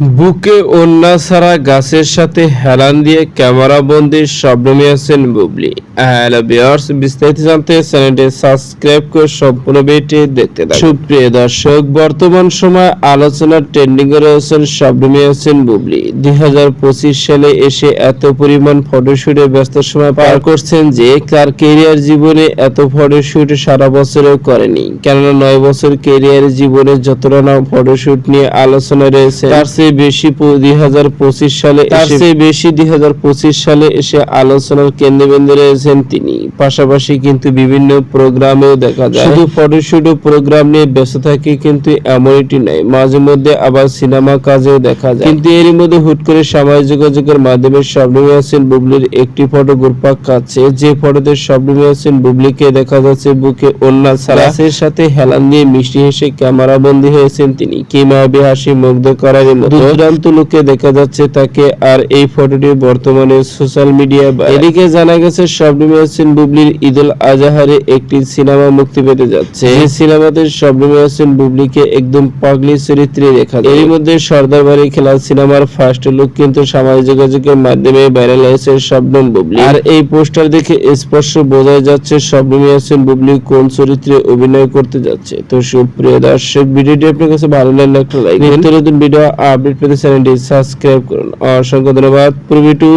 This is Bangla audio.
বুকে অন্যা ছাড়া গাছের সাথে হেলান দিয়ে ক্যামেরা বন্দির শবনমী আছেন বুবলি। হ্যালো বিয়ার্স বিস্তারিত জানতে চ্যানেলটি সাবস্ক্রাইব করে সম্পূর্ণ ভিডিওটি দেখতে থাকুন। সুপ্রিয় দর্শক, বর্তমান সময় আলোচনার ট্রেন্ডিং এ রয়েছেন শবনমী আছেন বুবলি। দুই হাজার পঁচিশ সালে এসে এত পরিমাণ ফটোশুটে ব্যস্ত সময় পার করছেন যে তার কেরিয়ার জীবনে এত ফটোশুট সারা বছরেও করেনি। কেননা নয় বছর কেরিয়ার জীবনে যতটা না ফটোশুট নিয়ে আলোচনা রয়েছে, তার চেয়ে বেশি দুই হাজার পঁচিশ সালে তার চেয়ে বেশি দুই হাজার পঁচিশ সালে এসে আলোচনার কেন্দ্রবিন্দু রয়েছেন তিনি। পাশাপাশি কিন্তু বিভিন্ন প্রোগ্রামেও দেখা যায়। শুধু ফটোশুট ও প্রোগ্রাম নিয়ে ব্যস্ত থাকে কিন্তু এমনটি নয় মাঝে মধ্যে আবার সিনেমা কাজেও দেখা যায়। কিন্তু এরই মধ্যে হুট করে সামাজিক যোগাযোগের মাধ্যমে শবনমী হাসিন বুবলির একটি ফটো ঘুরপাক খাচ্ছে। যে ফটোতে শবনমী হাসিন বুবলিকে দেখা যাচ্ছে বুকে অন্যা ছাড়া। সাথে হেলান দিয়ে মিষ্টি হেসে ক্যামেরা বন্দী হয়েছেন তিনি। কিমাবে হাসি মুগ্ধ করার মতো। দুর্দান্ত লোকে দেখা যাচ্ছে তাকে, আর এই ফটোটি বর্তমানে সোশ্যাল মিডিয়া এদিকে জানা গেছে শবনমী হাসিন বুবলির ঈদুল আজহারে একটি সিনেমা মুক্তি পেতে যাচ্ছে। এই সিনেমাতে শবনমী হাসিন বুবলিকে একদম পাগলি চরিত্রে দেখা এর মধ্যে সর্দার বাড়ি খেলা সিনেমার ফার্স্ট লুক কিন্তু সামাজিক যোগাযোগের মাধ্যমে ভাইরাল হয়েছে শবনম বুবলি। আর এই পোস্টার দেখে স্পষ্ট বোঝা যাচ্ছে শবনম ইয়াসিন বুবলি কোন চরিত্রে অভিনয় করতে যাচ্ছে। তো সুপ্রিয় দর্শক, ভিডিওটি আপনার কাছে ভালো লাগলে একটা লাইক নতুন ভিডিও আপডেট পেতে চ্যানেলটি সাবস্ক্রাইব করুন। অসংখ্য ধন্যবাদ। পুরো টু